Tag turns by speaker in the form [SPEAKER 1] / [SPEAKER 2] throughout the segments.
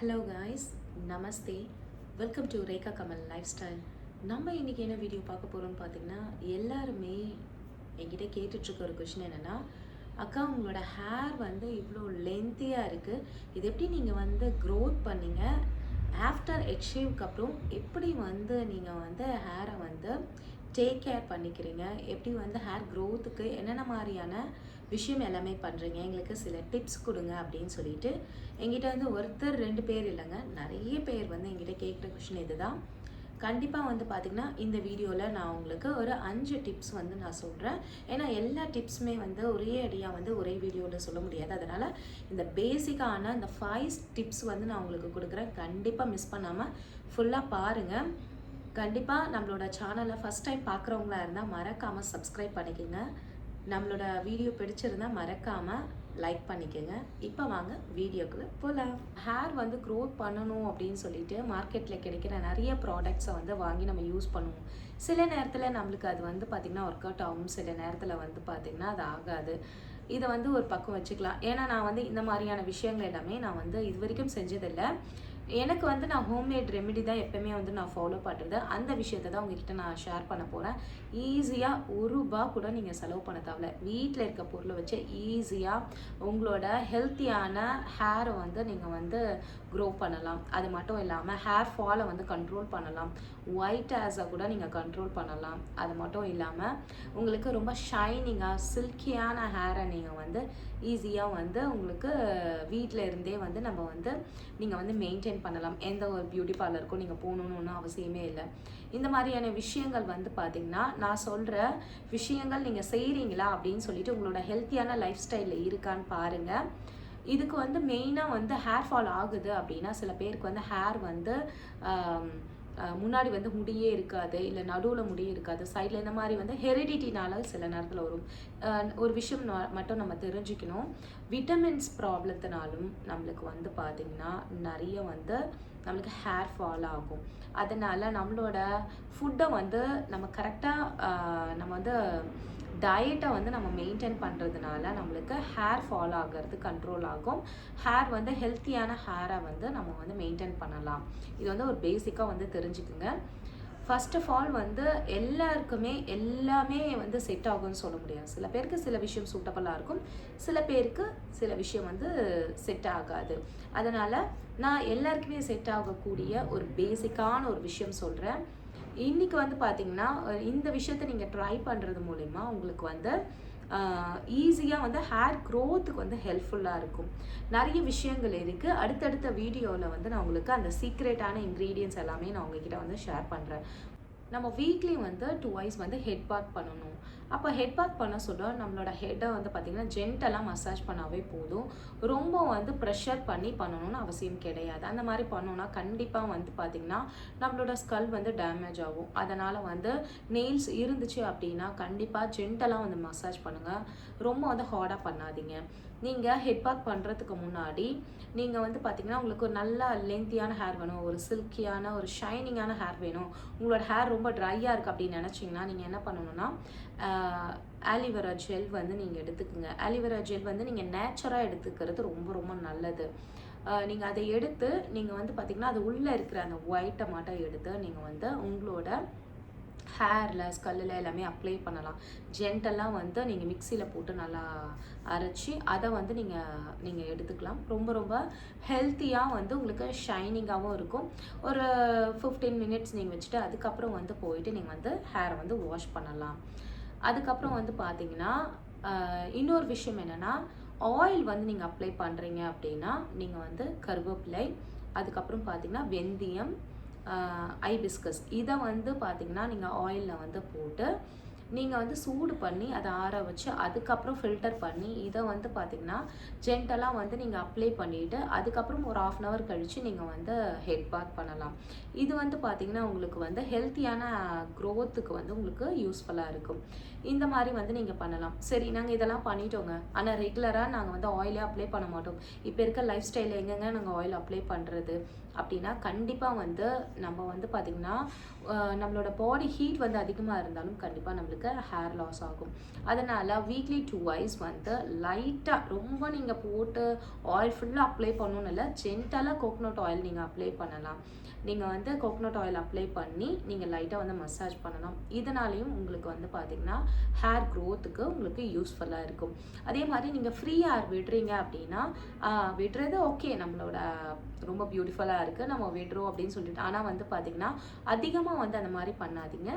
[SPEAKER 1] Hello guys namaste welcome to Rekha Kamal lifestyle நம்ம இன்றைக்கி என்ன வீடியோ பார்க்க போகிறோம்னு பார்த்தீங்கன்னா எல்லாருமே என்கிட்ட கேட்டுட்ருக்க ஒரு கொஷின் என்னென்னா அக்கா உங்களோட ஹேர் வந்து இவ்வளோ லென்த்தியாக இருக்குது இது எப்படி நீங்கள் வந்து க்ரோத் பண்ணீங்க? ஆஃப்டர் ஹெட்ஷேவ்க்கு அப்புறம் எப்படி வந்து நீங்கள் வந்து ஹேரை வந்து டேக் கேர் பண்ணிக்கிறீங்க. எப்படி வந்து ஹேர் க்ரோத்துக்கு என்னென்ன மாதிரியான விஷயம் எல்லாமே பண்ணுறீங்க எங்களுக்கு சில டிப்ஸ் கொடுங்க அப்படின்னு சொல்லிட்டு எங்கிட்ட வந்து ஒருத்தர் ரெண்டு பேர் இல்லைங்க. நிறைய பேர் வந்து எங்கிட்ட கேட்குற கொஷின் இதுதான். கண்டிப்பாக வந்து பார்த்திங்கன்னா இந்த வீடியோவில் நான் உங்களுக்கு ஒரு அஞ்சு டிப்ஸ் வந்து நான் சொல்கிறேன் ஏன்னா எல்லா டிப்ஸுமே வந்து ஒரே அடியாக வந்து ஒரே வீடியோவில் சொல்ல முடியாது. அதனால் இந்த பேசிக்கான இந்த ஃபைவ் டிப்ஸ் வந்து நான் உங்களுக்கு கொடுக்குறேன். கண்டிப்பாக மிஸ் பண்ணாமல் ஃபுல்லாக பாருங்கள் கண்டிப்பாக நம்மளோட சேனலை ஃபஸ்ட் டைம் பார்க்குறவங்களா இருந்தால் மறக்காமல் சப்ஸ்கிரைப் பண்ணிக்கோங்க. நம்மளோட வீடியோ பிடிச்சிருந்தா மறக்காமல் லைக் பண்ணிக்கோங்க. இப்போ வாங்க வீடியோக்குள்ளே போகலாம் ஹேர் வந்து க்ரோத் பண்ணணும் அப்படின்னு சொல்லிட்டு மார்க்கெட்டில் கிடைக்கிற நிறைய ப்ராடக்ட்ஸை வந்து வாங்கி நம்ம யூஸ் பண்ணுவோம். சில நேரத்தில் நம்மளுக்கு அது வந்து பார்த்திங்கன்னா ஒர்க் அவுட் ஆகும். சில நேரத்தில் வந்து பார்த்திங்கன்னா அது ஆகாது. இதை வந்து ஒரு பக்கம் வச்சுக்கலாம். ஏன்னா நான் வந்து இந்த மாதிரியான விஷயங்கள் எல்லாமே நான் வந்து இது வரைக்கும் செஞ்சதில்லை. எனக்கு வந்து நான் ஹோம்மேட் ரெமெடி தான் எப்போயுமே வந்து நான் ஃபாலோ பண்ணுறது அந்த விஷயத்தை தான் உங்ககிட்ட நான் ஷேர் பண்ண போகிறேன் ஈஸியாக ஒரு ரூபா கூட நீங்கள் செலவு பண்ண தேவையில்ல. வீட்டில் இருக்க பொருளை வச்சு ஈஸியாக உங்களோட ஹெல்த்தியான ஹேரை வந்து நீங்கள் வந்து க்ரோ பண்ணலாம். அது மட்டும் இல்லாமல் ஹேர் ஃபாலை வந்து கண்ட்ரோல் பண்ணலாம். ஒயிட் ஹேர்ஸை கூட நீங்கள் கண்ட்ரோல் பண்ணலாம். அது மட்டும் இல்லாமல் உங்களுக்கு ரொம்ப ஷைனிங்காக சில்கியான ஹேரை நீங்கள் வந்து ஈஸியாக வந்து உங்களுக்கு வீட்டில் இருந்தே வந்து நம்ம வந்து நீங்கள் வந்து மெயின்டைன் பண்ணலாம். எந்த ஒரு பியூட்டி பார்லருக்கும் நீங்கள் போகணுன்னு ஒன்றும் அவசியமே இல்லை. இந்த மாதிரியான விஷயங்கள் வந்து பார்த்திங்கன்னா நான் சொல்கிற விஷயங்கள் நீங்கள் செய்கிறீங்களா அப்படின்னு சொல்லிட்டு உங்களோட ஹெல்த்தியான லைஃப் ஸ்டைலில் இருக்கான்னு பாருங்கள் இதுக்கு வந்து மெயினாக வந்து ஹேர் ஃபால் ஆகுது அப்படின்னா சில பேருக்கு வந்து ஹேர் வந்து முன்னாடி வந்து முடியே இருக்காது இல்லை நடுவில் முடியே இருக்காது சைடில் இந்த மாதிரி வந்து ஹெரிடிட்டினால சில நேரத்தில் வரும். ஒரு விஷயம் மட்டும் நம்ம தெரிஞ்சுக்கணும். விட்டமின்ஸ் ப்ராப்ளத்தினாலும் நம்மளுக்கு வந்து பார்த்திங்கன்னா நிறைய வந்து நம்மளுக்கு ஹேர் ஃபால் ஆகும். அதனால் நம்மளோட ஃபுட்டை வந்து நம்ம கரெக்டாக நம்ம வந்து டயட்டை வந்து நம்ம மெயின்டைன் பண்ணுறதுனால நம்மளுக்கு ஹேர் ஃபால் ஆகிறது கண்ட்ரோல் ஆகும். ஹேர் வந்து ஹெல்த்தியான ஹேரை வந்து நம்ம வந்து மெயின்டைன் பண்ணலாம். இது வந்து ஒரு பேசிக்காக வந்து தெரிஞ்சுக்குங்க. ஃபஸ்ட் ஆஃப் ஆல் வந்து எல்லாருக்குமே எல்லாமே வந்து செட் ஆகும்னு சொல்ல முடியாது. சில பேருக்கு சில விஷயம் சூட்டபுளாக இருக்கும். சில பேருக்கு சில விஷயம் வந்து செட் ஆகாது. அதனால் நான் எல்லாருக்குமே செட் ஆகக்கூடிய ஒரு பேசிக்கான ஒரு விஷயம் சொல்கிறேன் இன்றைக்கி வந்து பார்த்திங்கன்னா இந்த விஷயத்தை நீங்கள் ட்ரை பண்ணுறது மூலிமா உங்களுக்கு வந்து ஈஸியாக வந்து ஹேர் க்ரோத்துக்கு வந்து ஹெல்ப்ஃபுல்லாக இருக்கும். நிறைய விஷயங்கள் இருக்குது அடுத்தடுத்த வீடியோவில் வந்து நான் உங்களுக்கு அந்த சீக்ரெட்டான இன்க்ரீடியன்ஸ் எல்லாமே நான் உங்ககிட்ட வந்து ஷேர் பண்ணுறேன் நம்ம வீக்லி வந்து டூ வைஸ் வந்து ஹெட் பாத் பண்ணணும். அப்போ ஹெட் பாத் பண்ண சொல்ல நம்மளோட ஹெட்டை வந்து பார்த்திங்கன்னா ஜென்டலாக மசாஜ் பண்ணாவே போதும். ரொம்ப வந்து ப்ரெஷர் பண்ணி பண்ணணும்னு அவசியம் கிடையாது. அந்த மாதிரி பண்ணோன்னா கண்டிப்பாக வந்து பார்த்திங்கன்னா நம்மளோட ஸ்கல் வந்து டேமேஜ் ஆகும். அதனால் வந்து நெயில்ஸ் இருந்துச்சு அப்படின்னா கண்டிப்பாக ஜென்டலாக வந்து மசாஜ் பண்ணுங்கள் ரொம்ப வந்து ஹார்டாக பண்ணாதீங்க. நீங்கள் ஹெட் பாத் பண்ணுறதுக்கு முன்னாடி நீங்கள் வந்து பார்த்திங்கன்னா உங்களுக்கு ஒரு நல்ல லென்த்தியான ஹேர் வேணும் ஒரு சில்கியான ஒரு ஷைனிங்கான ஹேர் வேணும். உங்களோட ஹேர் ரொம்ப ட்ரையாக இருக்குது அப்படின்னு நினச்சிங்கன்னா நீங்கள் என்ன பண்ணணும்னா ஆலிவரா ஜெல் வந்து நீங்கள் எடுத்துக்கோங்க. ஆலிவரா ஜெல் வந்து நீங்கள் நேச்சராக எடுத்துக்கிறது ரொம்ப ரொம்ப நல்லது. நீங்கள் அதை எடுத்து நீங்கள் வந்து பார்த்திங்கன்னா அது உள்ளே இருக்கிற அந்த ஒயிட்டை மட்டும் எடுத்து நீங்கள் வந்து உங்களோட ஹேரில் ஸ்கல்லில் எல்லாமே அப்ளை பண்ணலாம். ஜென்டெல்லாம் வந்து நீங்கள் மிக்சியில் போட்டு நல்லா அரைச்சி அதை வந்து நீங்கள் நீங்கள் எடுத்துக்கலாம். ரொம்ப ரொம்ப ஹெல்த்தியாக வந்து உங்களுக்கு ஷைனிங்காகவும் இருக்கும். ஒரு ஃபிஃப்டீன் மினிட்ஸ் நீங்கள் வச்சுட்டு அதுக்கப்புறம் வந்து போயிட்டு நீங்கள் வந்து ஹேரை வந்து வாஷ் பண்ணலாம். அதுக்கப்புறம் வந்து பார்த்தீங்கன்னா இன்னொரு விஷயம் என்னென்னா ஆயில் வந்து நீங்கள் அப்ளை பண்ணுறீங்க அப்படின்னா நீங்கள் வந்து கருவேப்பிலை அதுக்கப்புறம் பார்த்தீங்கன்னா வெந்தயம் ஐபிஸ்கஸ் இதை வந்து பார்த்திங்கன்னா நீங்கள் ஆயிலில் வந்து போட்டு நீங்கள் வந்து சூடு பண்ணி அதை ஆற வச்சு அதுக்கப்புறம் ஃபில்டர் பண்ணி இதை வந்து பார்த்திங்கன்னா ஜென்டலாக வந்து நீங்கள் அப்ளை பண்ணிவிட்டு அதுக்கப்புறம் ஒரு ஆஃப் அன் ஹவர் கழித்து நீங்கள் வந்து ஹெட் பாத் பண்ணலாம். இது வந்து பார்த்திங்கன்னா உங்களுக்கு வந்து ஹெல்த்தியான க்ரோத்துக்கு வந்து உங்களுக்கு யூஸ்ஃபுல்லாக இருக்கும். இந்த மாதிரி வந்து நீங்கள் பண்ணலாம். சரி நாங்கள் இதெல்லாம் பண்ணிட்டோங்க. ஆனால் ரெகுலராக நாங்கள் வந்து ஆயிலே அப்ளை பண்ண மாட்டோம். இப்போ இருக்க லைஃப் ஸ்டைலில் எங்கெங்க நாங்கள் ஆயில் அப்ளை பண்ணுறது அப்படின்னா கண்டிப்பாக வந்து நம்ம வந்து பார்த்திங்கன்னா நம்மளோட பாடி ஹீட் வந்து அதிகமாக இருந்தாலும் கண்டிப்பாக நம்மளுக்கு ஹேர் லாஸ் ஆகும். அதனால் வீக்லி டூ வைஸ் வந்து லைட்டாக ரொம்ப நீங்கள் போட்டு ஆயில் ஃபுல்லாக அப்ளை பண்ணணும்னு இல்லை ஜென்டலாக கோகோனட் ஆயில் நீங்கள் அப்ளை பண்ணலாம். நீங்கள் வந்து கோகோனட் ஆயில் அப்ளை பண்ணி நீங்கள் லைட்டாக வந்து மசாஜ் பண்ணலாம். இதனாலையும் உங்களுக்கு வந்து பார்த்திங்கன்னா ஹேர் க்ரோத்துக்கு உங்களுக்கு யூஸ்ஃபுல்லாக இருக்கும். அதே மாதிரி நீங்கள் ஃப்ரீ ஹேர் விடுறீங்க அப்படின்னா விடுறது ஓகே நம்மளோட ரொம்ப பியூட்டிஃபுல்லாக இருக்குது நம்ம விடுறோம் அப்படின்னு சொல்லிட்டு. ஆனால் வந்து பார்த்திங்கன்னா அதிகமாக வந்து அந்த மாதிரி பண்ணாதீங்க.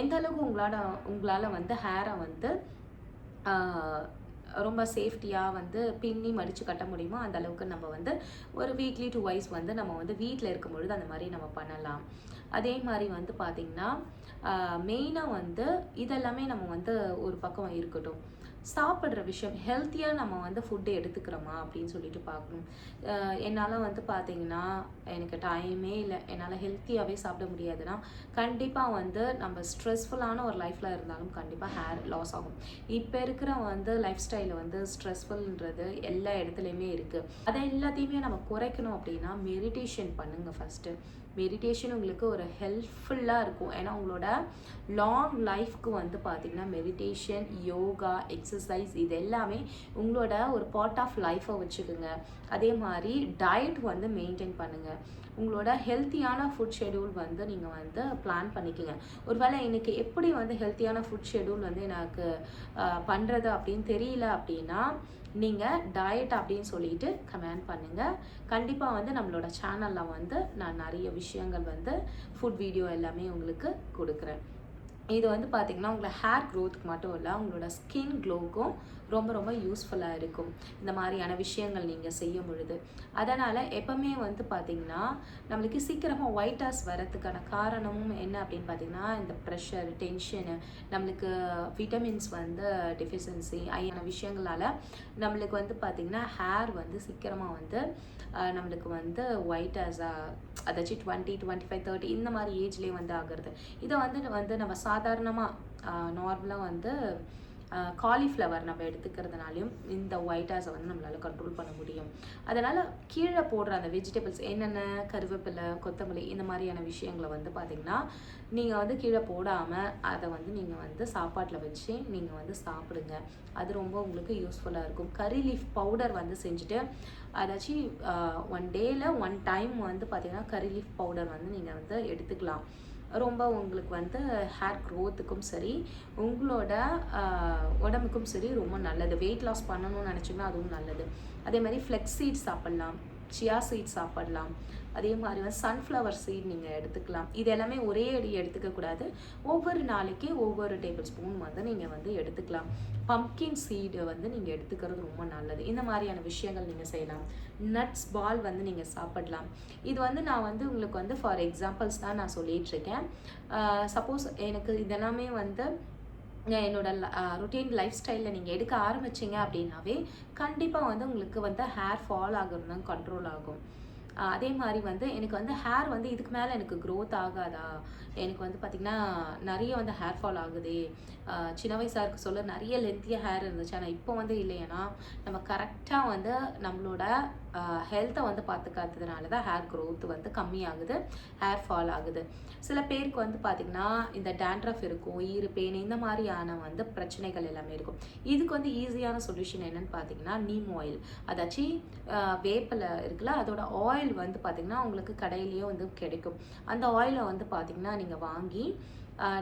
[SPEAKER 1] எந்த அளவுக்கு உங்களால் உங்களால் வந்து ஹேரை வந்து ரொம்ப சேஃப்டியாக வந்து பின்னி மடித்து கட்ட முடியுமோ அந்த அளவுக்கு நம்ம வந்து ஒரு வீக்லி டூ வைஸ் வந்து நம்ம வந்து வீட்டில் இருக்கும் பொழுது அந்த மாதிரி நம்ம பண்ணலாம். அதே மாதிரி வந்து பார்த்திங்கன்னா மெயினாக வந்து இதெல்லாமே நம்ம வந்து ஒரு பக்கம் இருக்கட்டும். சாப்பிட்ற விஷயம் ஹெல்த்தியாக நம்ம வந்து ஃபுட்டு எடுத்துக்கிறோமா அப்படின்னு சொல்லிட்டு பார்க்கணும். என்னால் வந்து பார்த்தீங்கன்னா எனக்கு டைமே இல்லை. என்னால் ஹெல்த்தியாகவே சாப்பிட முடியாதுன்னா கண்டிப்பாக வந்து நம்ம ஸ்ட்ரெஸ்ஃபுல்லான ஒரு லைஃப்பில் இருந்தாலும் கண்டிப்பாக ஹேர் லாஸ் ஆகும். இப்போ இருக்கிற வந்து லைஃப் ஸ்டைலில் வந்து ஸ்ட்ரெஸ்ஃபுல்ன்றது எல்லா இடத்துலையுமே இருக்குது அதை எல்லாத்தையுமே நம்ம குறைக்கணும் அப்படின்னா மெடிடேஷன் பண்ணுங்கள் ஃபஸ்ட்டு மெடிடேஷன் உங்களுக்கு ஒரு ஹெல்ப்ஃபுல்லாக இருக்கும். ஏன்னா உங்களோட லாங் லைஃப்க்கு வந்து பார்த்திங்கன்னா மெடிடேஷன் யோகா எக்ஸசைஸ் இது எல்லாமே உங்களோட ஒரு பார்ட் ஆஃப் லைஃப்பை வச்சுக்கோங்க. அதே மாதிரி டயட் வந்து மெயின்டைன் பண்ணுங்கள் உங்களோட ஹெல்த்தியான ஃபுட் ஷெடியூல் வந்து நீங்கள் வந்து பிளான் பண்ணிக்கோங்க. ஒருவேளை இன்றைக்கி எப்படி வந்து ஹெல்த்தியான ஃபுட் ஷெடியூல் வந்து எனக்கு பண்ணுறது அப்படின்னு தெரியல அப்படின்னா நீங்கள் டயட் அப்படின்னு சொல்லிட்டு கமெண்ட் பண்ணுங்கள் கண்டிப்பாக வந்து நம்மளோட சேனலில் வந்து நான் நிறைய விஷயங்கள் வந்து ஃபுட் வீடியோ எல்லாமே உங்களுக்கு கொடுக்குறேன். இது வந்து பார்த்திங்கன்னா உங்களை ஹேர் க்ரோத்துக்கு மட்டும் இல்லை உங்களோட ஸ்கின் க்ளோவுக்கும் ரொம்ப ரொம்ப யூஸ்ஃபுல்லாக இருக்கும். இந்த மாதிரியான விஷயங்கள் நீங்கள் செய்யும் பொழுது. அதனால் எப்போவுமே வந்து பார்த்திங்கன்னா நம்மளுக்கு சீக்கிரமாக ஒயிட் ஹார்ஸ் வரதுக்கான காரணமும் என்ன அப்படின்னு பார்த்திங்கன்னா இந்த ப்ரெஷர் டென்ஷனு நம்மளுக்கு விட்டமின்ஸ் வந்து டெஃபிஷியன்சி ஐயான விஷயங்களால் நம்மளுக்கு வந்து பார்த்திங்கன்னா ஹேர் வந்து சீக்கிரமாக வந்து நம்மளுக்கு வந்து ஒயிட் ஹேர்ஸாக அதாச்சும் டுவெண்ட்டி டுவெண்ட்டி ஃபைவ் தேர்ட்டி இந்த மாதிரி ஏஜ்லேயே வந்து ஆகிறது. இதை வந்து வந்து நம்ம சாதாரணமாக நார்மலாக வந்து காலிஃப்ளவர் நம்ம எடுத்துக்கிறதுனாலையும் இந்த ஒயிட் ஹேர்ஸை வந்து நம்மளால் கண்ட்ரோல் பண்ண முடியும். அதனால் கீழே போடுற அந்த வெஜிடபிள்ஸ் என்னென்ன கருவேப்பிலை கொத்தமல்லி இந்த மாதிரியான விஷயங்களை வந்து பார்த்திங்கன்னா நீங்கள் வந்து கீழே போடாமல் அதை வந்து நீங்கள் வந்து சாப்பாட்டில் வச்சு நீங்கள் வந்து சாப்பிடுங்க. அது ரொம்ப உங்களுக்கு யூஸ்ஃபுல்லாக இருக்கும். கறி லீஃப் பவுடர் வந்து செஞ்சுட்டு அதாச்சும் ஒன் டேயில் ஒன் டைம் வந்து பார்த்திங்கன்னா கறி லீஃப் பவுடர் வந்து நீங்கள் வந்து எடுத்துக்கலாம். ரொம்ப உங்களுக்கு வந்து ஹேர் க்ரோத்துக்கும் சரி உங்களோட உடம்புக்கும் சரி ரொம்ப நல்லது. வெயிட் லாஸ் பண்ணணும்னு நினச்சிங்கன்னா அதுவும் நல்லது. அதே மாதிரி ஃப்ளெக்ஸ் சீட் சாப்பிட்லாம். சியா சீட் சாப்பிடலாம். அதே மாதிரி வந்து சன்ஃப்ளவர் சீட் நீங்கள் எடுத்துக்கலாம். இது எல்லாமே ஒரே அடி எடுத்துக்கக்கூடாது ஒவ்வொரு நாளைக்கு ஒவ்வொரு டேபிள் ஸ்பூன் வந்து நீங்கள் வந்து எடுத்துக்கலாம். பம்கின் சீடு வந்து நீங்கள் எடுத்துக்கிறது ரொம்ப நல்லது. இந்த மாதிரியான விஷயங்கள் நீங்கள் செய்யலாம். நட்ஸ் பால் வந்து நீங்கள் சாப்பிடலாம். இது வந்து நான் வந்து உங்களுக்கு வந்து ஃபார் எக்ஸாம்பிள்ஸ் தான் நான் சொல்லிகிட்ருக்கேன் சப்போஸ் எனக்கு இதெல்லாமே வந்து என்னோட ருட்டீன் லைஃப் ஸ்டைலில் நீங்கள் எடுக்க ஆரம்பிச்சீங்க அப்படின்னாவே கண்டிப்பாக வந்து உங்களுக்கு வந்து ஹேர் ஃபால் ஆகுறது தான் கண்ட்ரோல் ஆகும். அதே மாதிரி வந்து எனக்கு வந்து ஹேர் வந்து இதுக்கு மேலே எனக்கு க்ரோத் ஆகாதா? எனக்கு வந்து பார்த்திங்கன்னா நிறைய வந்து ஹேர் ஃபால் ஆகுதே. சின்ன வயசாக இருக்க சொல்ல நிறைய லென்த்தியாக ஹேர் இருந்துச்சு. ஆனால் இப்போ வந்து இல்லையனா நம்ம கரெக்டாக வந்து நம்மளோட ஹெல்த்தை வந்து பார்த்துக்காததுனால தான் ஹேர் க்ரோத் வந்து கம்மியாகுது ஹேர் ஃபால் ஆகுது. சில பேருக்கு வந்து பார்த்திங்கன்னா இந்த டேண்ட்ரஃப் இருக்கும் ஈறு பேன் இந்த மாதிரியான வந்து பிரச்சனைகள் எல்லாமே இருக்கும். இதுக்கு வந்து ஈஸியான சொல்யூஷன் என்னென்னு பார்த்தீங்கன்னா நீம் ஆயில் அதாச்சும் வேப்பில் இருக்குல்ல அதோட ஆயில் வந்து பார்த்திங்கன்னா உங்களுக்கு கடையிலேயே வந்து கிடைக்கும். அந்த ஆயிலை வந்து பார்த்திங்கன்னா நீங்கள் வாங்கி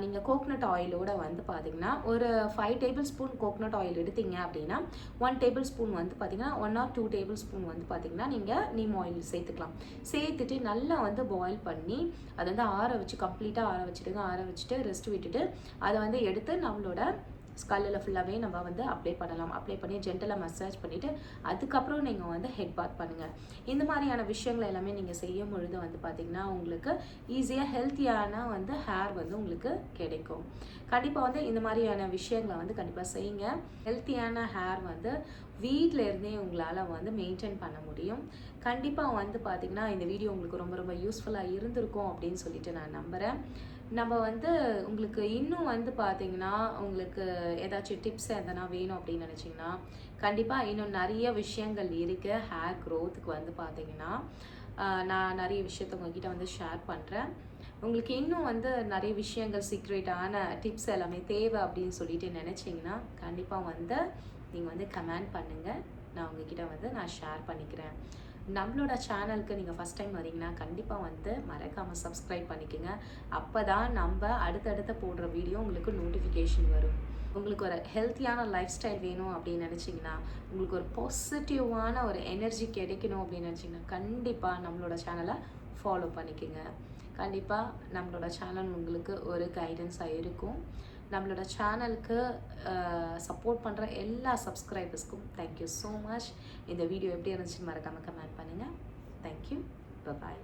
[SPEAKER 1] நீங்கள் கோக்னட் ஆயிலோட வந்து பார்த்திங்கன்னா ஒரு five tablespoon coconut oil எடுத்தீங்க அப்படின்னா ஒன் டேபிள் ஸ்பூன் வந்து பார்த்திங்கன்னா one or two tablespoon வந்து பார்த்திங்கன்னா நீங்கள் நீம் ஆயில் சேர்த்துக்கலாம். சேர்த்துட்டு நல்லா வந்து பாயில் பண்ணி அதை வந்து ஆற வச்சு கம்ப்ளீட்டாக ஆற வச்சுடுங்க. ஆற வச்சுட்டு ரெஸ்ட் விட்டுட்டு அதை வந்து எடுத்து நம்மளோட ஸ்கல்லில் ஃபுல்லாகவே நம்ம வந்து அப்ளை பண்ணலாம். அப்ளை பண்ணி ஜென்டலாக மசாஜ் பண்ணிவிட்டு அதுக்கப்புறம் நீங்கள் வந்து ஹெட் பாத் பண்ணுங்கள் இந்த மாதிரியான விஷயங்களை எல்லாமே நீங்கள் செய்யும் பொழுது வந்து பார்த்திங்கன்னா உங்களுக்கு ஈஸியாக ஹெல்த்தியான வந்து ஹேர் வந்து உங்களுக்கு கிடைக்கும். கண்டிப்பாக வந்து இந்த மாதிரியான விஷயங்களை வந்து கண்டிப்பாக செய்யுங்க. ஹெல்த்தியான ஹேர் வந்து வீட்டில் இருந்தே உங்களால் வந்து மெயின்டைன் பண்ண முடியும். கண்டிப்பாக வந்து பார்த்திங்கன்னா இந்த வீடியோ உங்களுக்கு ரொம்ப ரொம்ப யூஸ்ஃபுல்லாக இருந்திருக்கும் அப்படின்னு சொல்லிட்டு நான் நம்புகிறேன் நம்ம வந்து உங்களுக்கு இன்னும் வந்து பார்த்திங்கன்னா உங்களுக்கு ஏதாச்சும் டிப்ஸ் எதனா வேணும் அப்படின்னு நினச்சிங்கன்னா கண்டிப்பாக இன்னும் நிறைய விஷயங்கள் இருக்குது ஹேர் க்ரோத்துக்கு வந்து பார்த்திங்கன்னா நான் நிறைய விஷயத்த உங்ககிட்ட வந்து ஷேர் பண்ணுறேன் உங்களுக்கு இன்னும் வந்து நிறைய விஷயங்கள் சீக்ரெட்டான டிப்ஸ் எல்லாமே தேவை அப்படின்னு சொல்லிட்டு நினச்சிங்கன்னா கண்டிப்பாக வந்து நீங்கள் வந்து கமெண்ட் பண்ணுங்கள் நான் உங்ககிட்ட வந்து நான் ஷேர் பண்ணிக்கிறேன். நம்மளோட சேனலுக்கு நீங்கள் ஃபஸ்ட் டைம் வரீங்கன்னா கண்டிப்பாக வந்து மறக்காமல் சப்ஸ்கிரைப் பண்ணிக்கோங்க. அப்போ தான் நம்ம அடுத்தடுத்த போடுற வீடியோ உங்களுக்கு நோட்டிஃபிகேஷன் வரும். உங்களுக்கு ஒரு ஹெல்த்தியான லைஃப் ஸ்டைல் வேணும் அப்படின்னு நினச்சிங்கன்னா உங்களுக்கு ஒரு பாசிட்டிவான ஒரு எனர்ஜி கிடைக்கணும் அப்படின்னு நினச்சிங்கன்னா கண்டிப்பாக நம்மளோட சேனலை ஃபாலோ பண்ணிக்கோங்க. கண்டிப்பாக நம்மளோட சேனல் உங்களுக்கு ஒரு கைடன்ஸாக இருக்கும். நம்மளோட சேனலுக்கு சப்போர்ட் பண்ணுற எல்லா சப்ஸ்கிரைபர்ஸ்க்கும் தேங்க்யூ ஸோ மச் இந்த வீடியோ எப்படி இருந்துச்சுன்னு மறக்காமல் கமெண்ட் பண்ணுங்கள் தேங்க்யூ பாய்